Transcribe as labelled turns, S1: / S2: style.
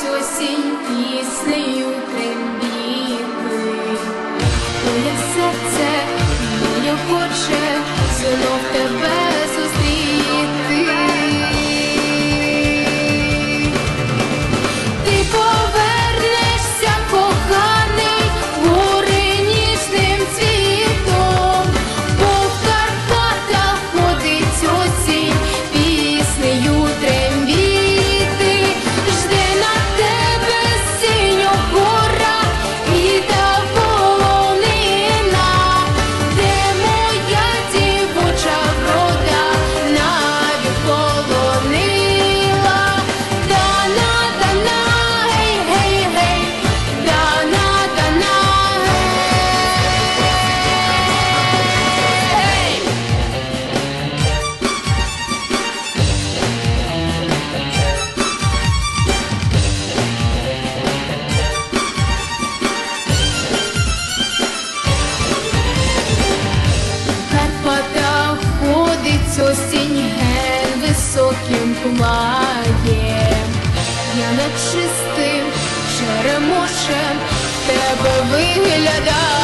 S1: to a sea, sleep. Має, я нечистим черемошем в тебе виглядаю.